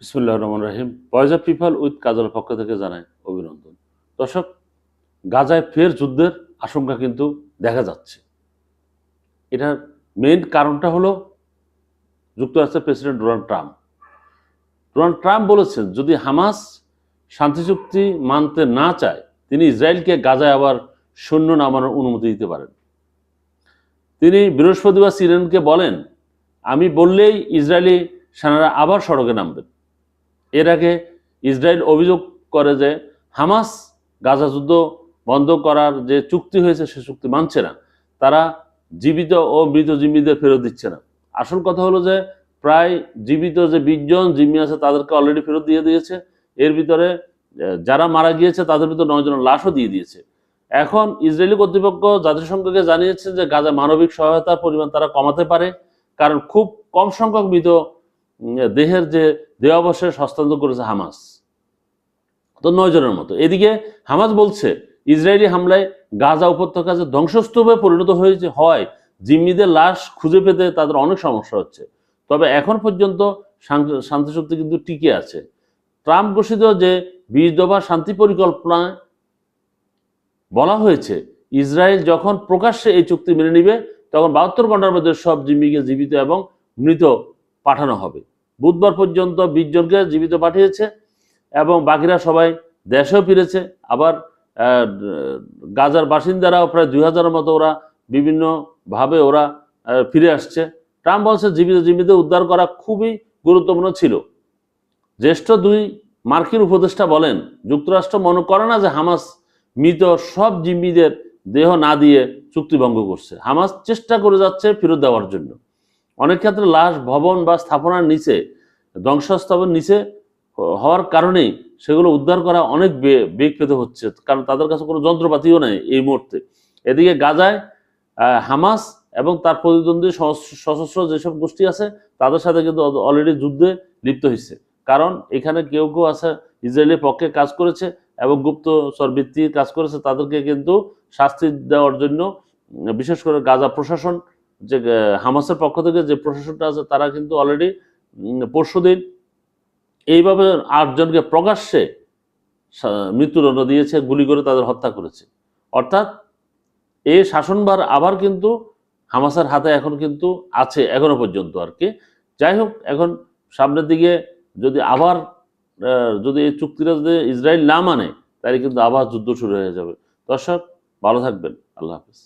বিসমুল্লাহ রহমান রাহিম। Voice of people with Kajal পক্ষ থেকে জানাই অভিনন্দন। দর্শক, গাজায় ফের যুদ্ধের আশঙ্কা কিন্তু দেখা যাচ্ছে। এটার মেইন কারণটা হলো যুক্তরাষ্ট্রের president Donald Trump. Donald Trump বলেছেন, যদি হামাস শান্তি চুক্তি মানতে না চায়, তিনি ইসরায়েলকে গাজায় আবার সৈন্য নামানোর অনুমতি দিতে পারেন। তিনি বৃহস্পতিবার সিরেনকে বলেন, আমি বললেই ইসরায়েলি সেনারা আবার সড়কে নামবেন। এর আগে ইসরায়েল অভিযোগ করে যে হামাস গাজা যুদ্ধ বন্ধ করার যে চুক্তি হয়েছে সে চুক্তি মানছে না। তারা জীবিত ও মৃত জিম্মিদের ফেরত দিচ্ছে না। আসল কথা হলো যে প্রায় জীবিত যে বিশ জন জিম্মি আছে তাদেরকে অলরেডি ফেরত দিয়ে দিয়েছে। এর ভিতরে যারা মারা গিয়েছে তাদের ভিতরে নয় জনের লাশও দিয়ে দিয়েছে। এখন ইসরায়েলি কর্তৃপক্ষ জাতিসংঘকে জানিয়েছে যে গাজা মানবিক সহায়তার পরিমাণ তারা কমাতে পারে, কারণ খুব কম সংখ্যক মৃত দেহের যে দেহাবশেষ হস্তান্তর করেছে হামাস। তো নয় জনের মতো। এদিকে হামাস বলছে, ইসরায়েলি হামলায় গাজা উপত্যকা যে ধ্বংসস্তূপে পরিণত হয়েছে, হয়, জিম্মিদের লাশ খুঁজে পেতে তাদের অনেক সমস্যা হচ্ছে। তবে এখন পর্যন্ত শান্তি শক্তি কিন্তু টিকে আছে। ট্রাম্প ঘোষিত যে বিশ দফা শান্তি পরিকল্পনায় বলা হয়েছে, ইসরায়েল যখন প্রকাশ্যে এই চুক্তি মেনে নিবে, তখন বাহাত্তর ঘণ্টার মধ্যে সব জিম্মিকে জীবিত এবং মৃত পাঠানো হবে। বুধবার পর্যন্ত বিশ জনকে জীবিত পাঠিয়েছে এবং বাকিরা সবাই দেশেও ফিরেছে। আবার গাজার বাসিন্দারাও প্রায় দুই হাজারের মতো ওরা বিভিন্নভাবে ওরা ফিরে আসছে। ট্রাম্প বলছে, জীবিত জীবিত উদ্ধার করা খুবই গুরুত্বপূর্ণ ছিল। জ্যেষ্ঠ দুই মার্কিন উপদেষ্টা বলেন, যুক্তরাষ্ট্র মনে করে না যে হামাস মৃত সব জিম্মিদের দেহ না দিয়ে চুক্তিভঙ্গ করছে। হামাস চেষ্টা করে যাচ্ছে ফেরত দেওয়ার জন্য। অনেক ক্ষেত্রে লাশ ভবন বা স্থাপনার নিচে, ধ্বংসস্তবের নিচে হওয়ার কারণেই সেগুলো উদ্ধার করা অনেক বেগ পেতে হচ্ছে। কারণ তাদের কাছে কোনো যন্ত্রপাতিও নেই এই মুহূর্তে। এদিকে গাজায় হামাস এবং তার প্রতিদ্বন্দ্বী সশস্ত্র যেসব গোষ্ঠী আছে, তাদের সাথে কিন্তু অলরেডি যুদ্ধে লিপ্ত হয়েছে। কারণ এখানে কেউ কেউ আছে ইসরায়েলের পক্ষে কাজ করেছে এবং গুপ্তচর ভিত্তিক কাজ করেছে, তাদেরকে কিন্তু শাস্তি দেওয়ার জন্য বিশেষ করে গাজা প্রশাসন যে হামাসের পক্ষ থেকে যে প্রশাসনটা আছে, তারা কিন্তু অলরেডি পরশুদিন এইভাবে আটজনকে প্রকাশ্যে মৃত্যুদণ্ড দিয়েছে, গুলি করে তাদের হত্যা করেছে। অর্থাৎ এই শাসনভার আবার কিন্তু হামাসের হাতে এখন কিন্তু আছে, এখনও পর্যন্ত আর কি। যাই হোক, এখন সামনের দিকে যদি আবার যদি এই চুক্তিটা যদি ইসরায়েল না মানে তাহলে কিন্তু আবার যুদ্ধ শুরু হয়ে যাবে। দর্শক, ভালো থাকবেন। আল্লাহ হাফিজ।